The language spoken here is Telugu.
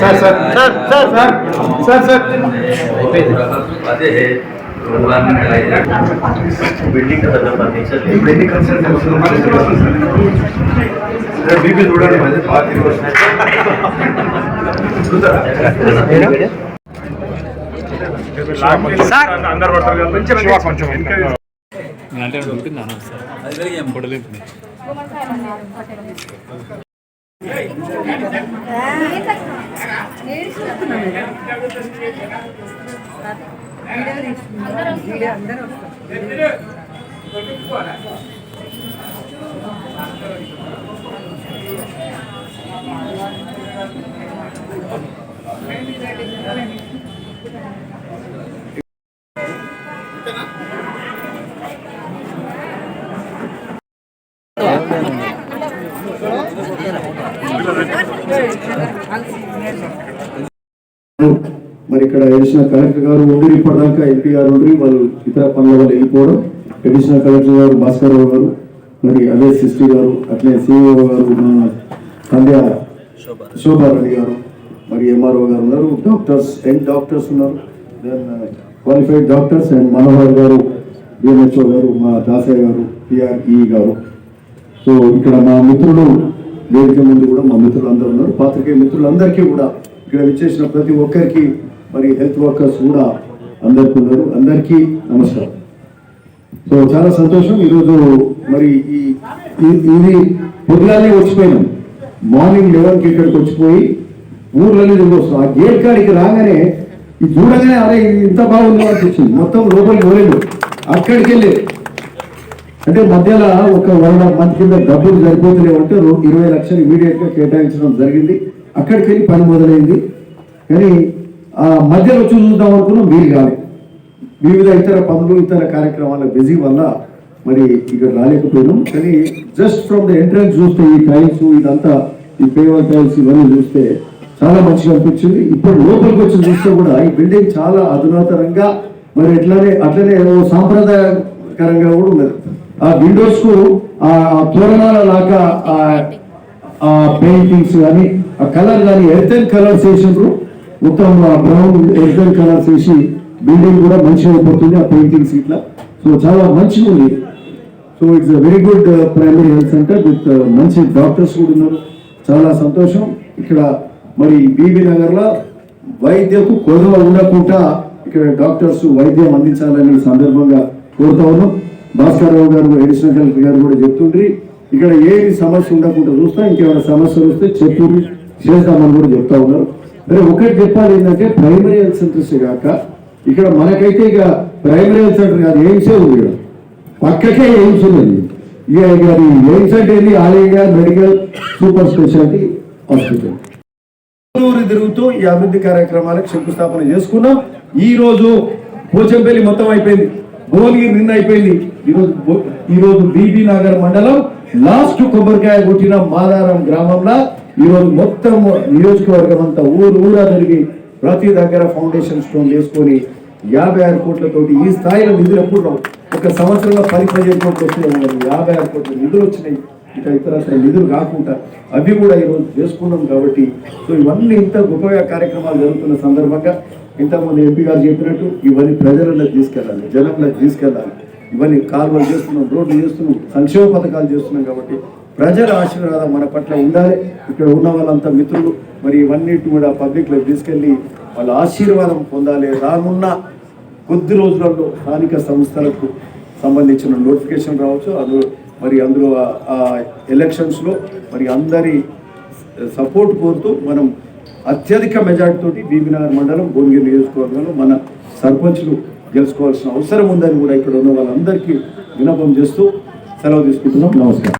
Sir sir sir sir sir sir sir building का फर्नीचर बिल्डिंग कंस्ट्रक्शन बीपी जोड़ा नहीं माझे पाच दिवस अंदर అంటే ఉంటుందా పొడలింపు సార్. మరి ఇక్కడ అడిషనల్ కలెక్టర్ గారు ఉండి ఇప్పటిదాకా ఎంపీ గారు ఉండి వాళ్ళు ఇతర పనుల వల్ల వెళ్ళిపోవడం. అడిషనల్ కలెక్టర్ గారు భాస్కర్ గారు మరి అదే సిస్టీ గారు అట్లే సిఇఓ గారు మన సంధ్య శోభారెడ్డి గారు మరి ఎంఆర్ఓ గారు ఉన్నారు. డాక్టర్స్ యంగ్ డాక్టర్స్ ఉన్నారు. Then qualified uh, doctors and Manohar garu BMHO garu మా దాసయ్య గారు పిఆర్ఈ గారు. సో ఇక్కడ మా మిత్రుడు వేదిక ముందు కూడా మా మిత్రులు అందరూ ఉన్నారు. పాత్రికేయ మిత్రులందరికీ కూడా ఇక్కడ విచ్చేసిన ప్రతి ఒక్కరికి మరి హెల్త్ వర్కర్స్ కూడా అందరికీ ఉన్నారు. అందరికీ నమస్కారం. సో చాలా సంతోషం. ఈరోజు మరి ఈ ఇది పొద్దుగానే వచ్చిపోయినాం. మార్నింగ్ లెవెన్కి ఇక్కడికి వచ్చిపోయి ఊర్లోనే తిరిగొస్తాం ఆ గేట్ కాడికి రాగానే ఇది చూడగానే అరే ఇంత బాగుంది అనిపించింది. మొత్తం లోపలికి పోలేదు. అక్కడికి వెళ్ళి అంటే మధ్యలో ఒక వన్ మంత్ కింద డబ్బులు సరిపోతూనే ఉంటే ఇరవై లక్షలు ఇమీడియట్గా కేటాయించడం జరిగింది. అక్కడికి వెళ్ళి పని మొదలైంది. కానీ ఆ మధ్యలో చూద్దాం అనుకున్నాం వీలు కాలేదు. వివిధ ఇతర పనులు ఇతర కార్యక్రమాల బిజీ వల్ల మరి ఇక్కడ రాలేకపోయినాం. కానీ జస్ట్ ఫ్రమ్ ద ఎంట్రన్స్ చూస్తే ఈ టైల్స్ ఇదంతా ఈ పేవర్ టైల్స్ ఇవన్నీ చూస్తే చాలా మంచిగా అనిపించింది. ఇప్పుడు లోపలికి వచ్చి చూస్తే కూడా ఈ బిల్డింగ్ చాలా అధునాతనంగా మరి ఎట్లానే అట్లనే సాంప్రదాయకరంగా కూడా ఉన్నది. ఆ విండోస్కు ఆ తోరణాల లాగా ఆ- పెయింటింగ్స్ కానీ ఆ కలర్ కానీ ఎర్థన్ కలర్స్ వేసిండ్రు మొత్తం బ్రౌన్ ఎర్థన్ కలర్స్ వేసి బిల్డింగ్ కూడా మంచిగా అయిపోతుంది ఆ పెయింటింగ్స్ ఇట్లా. సో చాలా మంచిగా ఉంది. So it's very good primary health centre with మంచి డాక్టర్స్ కూడా ఉన్నారు. చాలా సంతోషం. ఇక్కడ మరి బీబీ నగర్లో వైద్యకు కొరవ ఉండకుండా ఇక్కడ డాక్టర్స్ వైద్యం అందించాలని సందర్భంగా కోరుతా ఉన్నాం. భాస్కర్ రావు గారు అడిషనల్ కలెక్టర్ గారు కూడా చెప్తుండ్రి ఇక్కడ ఏమి సమస్య ఉండకుండా చూస్తా ఇంకేమైనా సమస్యలు వస్తే చెప్పు చేస్తామని కూడా చెప్తా ఉన్నారు. మరి ఒకటి చెప్పాలి ఏంటంటే ప్రైమరీ హెల్త్ సెంటర్స్ కాక ఇక్కడ మనకైతే ఇక ప్రైమరీ హెల్త్ సెంటర్ కాదు ఎయిమ్సే ఉంది ఇక్కడ. పక్కకే ఎయిమ్స్ ఉన్నది. ఇక ఇక అది ఎయిమ్స్ అంటే ఏంది? All India medical super speciality hospital. తిరుగుతూ ఈ అభివృద్ధి కార్యక్రమాలకు శంకుస్థాపన చేసుకున్నాం. ఈ రోజు పోచంపల్లి మొత్తం అయిపోయింది. భువనగిరి నిన్న అయిపోయింది. ఈరోజు ఈరోజు బీబీ నగర్ మండలం లాస్ట్ కొబ్బరికాయ కొట్టిన మాదారం గ్రామంలో ఈరోజు మొత్తం నియోజకవర్గం అంతా ఊరు ఊరా జరిగి ప్రతి దగ్గర ఫౌండేషన్ స్టోన్ వేసుకొని యాభై ఆరు కోట్లతోటి ఈ స్థాయిలో నిధులు ఎప్పుడు ఒక సంవత్సరంలో పది పదిహేను కోట్లు వచ్చినాయి యాభై ఆరు కోట్ల నిధులు వచ్చినాయి. ఇక ఇతర నిధులు కాకుండా అవి కూడా ఈరోజు చేసుకున్నాం కాబట్టి సో ఇవన్నీ ఇంత గొప్పగా కార్యక్రమాలు జరుగుతున్న సందర్భంగా ఇంతకుముందు ఎంపీ గారు చెప్పినట్టు ఇవన్నీ ప్రజలలో తీసుకెళ్ళాలి జనంలోకి తీసుకెళ్ళాలి. ఇవన్నీ కాలువలు చేస్తున్నాం రోడ్లు చేస్తున్నాం సంక్షేమ పథకాలు చేస్తున్నాం కాబట్టి ప్రజల ఆశీర్వాదం మన పట్ల ఉండాలి. ఇక్కడ ఉన్న వాళ్ళంతా మిత్రులు మరి ఇవన్నీ కూడా పబ్లిక్లో తీసుకెళ్ళి వాళ్ళ ఆశీర్వాదం పొందాలి. రానున్న కొద్ది రోజులలో స్థానిక సంస్థలకు సంబంధించిన నోటిఫికేషన్ రావచ్చు. అందులో మరి అందులో ఆ- ఎలక్షన్స్లో మరి అందరి సపోర్ట్ కోరుతూ మనం అత్యధిక మెజార్టీ తోటి బీబీనగర్ మండలం భువనగిరి నియోజకవర్గంలో మన సర్పంచ్లు గెలుచుకోవాల్సిన అవసరం ఉందని కూడా ఇక్కడ ఉన్న వాళ్ళందరికీ విన్నపం చేస్తూ సెలవు తీసుకుంటున్నాం. నమస్కారం.